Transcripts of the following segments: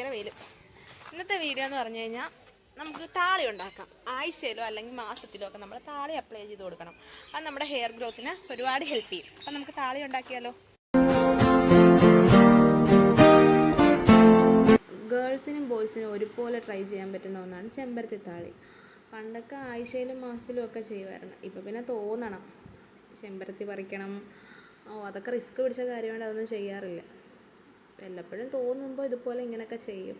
ഭയങ്കര വെയിൽ ഇന്നത്തെ വീഡിയോ എന്ന് പറഞ്ഞു കഴിഞ്ഞാൽ നമുക്ക് താളി ഉണ്ടാക്കാം. ആഴ്ചയിലോ അല്ലെങ്കിൽ മാസത്തിലോ ഒക്കെ നമ്മൾ താളി അപ്ലൈ ചെയ്ത് കൊടുക്കണം. അത് നമ്മുടെ ഹെയർ ഗ്രോത്തിന് ഒരുപാട് ഹെൽപ്പ് ചെയ്യും. അപ്പം നമുക്ക് താളി ഉണ്ടാക്കിയാലോ? ഗേൾസിനും ബോയ്സിനും ഒരുപോലെ ട്രൈ ചെയ്യാൻ പറ്റുന്ന ഒന്നാണ് ചെമ്പരത്തി താളി. പണ്ടൊക്കെ ആഴ്ചയിലും മാസത്തിലും ഒക്കെ ചെയ്യുമായിരുന്നു. ഇപ്പം പിന്നെ തോന്നണം. ചെമ്പരത്തി പറിക്കണം. ഓ അതൊക്കെ റിസ്ക് പിടിച്ച കാര്യമാണ്. അതൊന്നും ചെയ്യാറില്ല. വല്ലപ്പോഴും തോന്നുമ്പോൾ ഇതുപോലെ ഇങ്ങനെയൊക്കെ ചെയ്യും.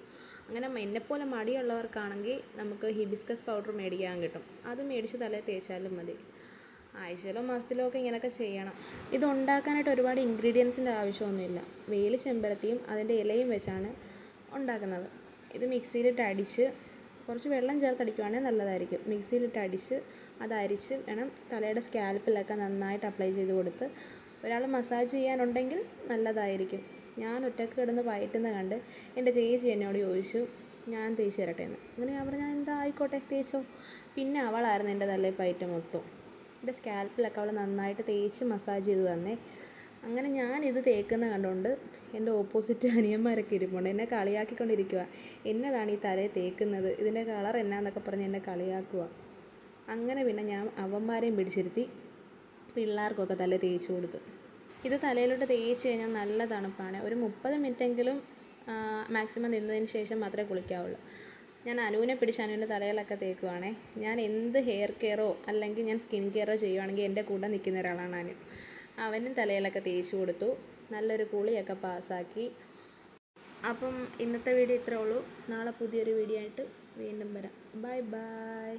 അങ്ങനെ എന്നെപ്പോലെ മടിയുള്ളവർക്കാണെങ്കിൽ നമുക്ക് ഹിബിസ്കസ് പൗഡർ മേടിക്കാൻ കിട്ടും. അത് മേടിച്ച് തലേ തേച്ചാലും മതി. ആഴ്ചയിലോ മാസത്തിലോ ഒക്കെ ഇങ്ങനെയൊക്കെ ചെയ്യണം. ഇത് ഉണ്ടാക്കാനായിട്ട് ഒരുപാട് ഇൻഗ്രീഡിയൻസിന്റെ ആവശ്യമൊന്നുമില്ല. വേലി ചെമ്പരത്തിയും അതിന്റെ ഇലയും വെച്ചാണ് ഉണ്ടാക്കുന്നത്. ഇത് മിക്സിയിലിട്ട് അടിച്ച് കുറച്ച് വെള്ളം ചേർത്തടിക്കുവാണെങ്കിൽ നല്ലതായിരിക്കും. മിക്സിയിലിട്ട് അടിച്ച് അത് അരിച്ച് വേണം തലയുടെ സ്കാൽപ്പിലൊക്കെ നന്നായിട്ട് അപ്ലൈ ചെയ്ത് കൊടുത്ത് ഒരാൾ മസാജ് ചെയ്യാനുണ്ടെങ്കിൽ നല്ലതായിരിക്കും. ഞാൻ ഒറ്റയ്ക്ക് കിടന്ന് വയറ്റുന്ന കണ്ട് എന്റെ ചേച്ചി എന്നോട് ചോദിച്ചു ഞാൻ തേച്ച് തരട്ടെ എന്ന് അങ്ങനെ ഞാൻ പറഞ്ഞു എന്താ ആയിക്കോട്ടെ തേച്ചോ. പിന്നെ അവളായിരുന്നു എന്റെ തലയിൽ പയറ്റ് മൊത്തം. എന്റെ സ്കാൽപ്പിലൊക്കെ അവൾ നന്നായിട്ട് തേച്ച് മസാജ് ചെയ്ത് തന്നെ. അങ്ങനെ ഞാൻ ഇത് തേക്കുന്ന കണ്ടുകൊണ്ട് എന്റെ ഓപ്പോസിറ്റ് അനിയന്മാരൊക്കെ ഇരിപ്പുണ്ട്. എന്നെ കളിയാക്കിക്കൊണ്ടിരിക്കുക എന്നതാണ് ഈ തലയിൽ തേക്കുന്നത്? ഇതിന്റെ കളർ എന്നാന്നൊക്കെ പറഞ്ഞ് എന്നെ കളിയാക്കുക അങ്ങനെ പിന്നെ ഞാൻ അവന്മാരെയും പിടിച്ചിരുത്തി പിള്ളേർക്കൊക്കെ തല തേച്ച് കൊടുത്തു. ഇത് തലയിലോട്ട് തേച്ച് കഴിഞ്ഞാൽ നല്ല തണുപ്പാണ്. ഒരു മുപ്പത് മിനിറ്റെങ്കിലും മാക്സിമം നിന്നതിന് ശേഷം മാത്രമേ കുളിക്കാവുള്ളൂ. ഞാൻ അനുവിനെ പിടിച്ച് അനുവിന്റെ തലയിലൊക്കെ തേക്കുവാണേ. ഞാൻ എന്ത് ഹെയർ കെയറോ അല്ലെങ്കിൽ ഞാൻ സ്കിൻ കെയറോ ചെയ്യുവാണെങ്കിൽ എന്റെ കൂടെ നിൽക്കുന്ന ഒരാളാണ് അനു അവനും തലയിലൊക്കെ തേച്ച് കൊടുത്തു. നല്ലൊരു കുളിയൊക്കെ പാസ്സാക്കി. അപ്പം ഇന്നത്തെ വീഡിയോ ഇത്രേ ഉള്ളൂ. നാളെ പുതിയൊരു വീഡിയോ ആയിട്ട് വീണ്ടും വരാം. Bye bye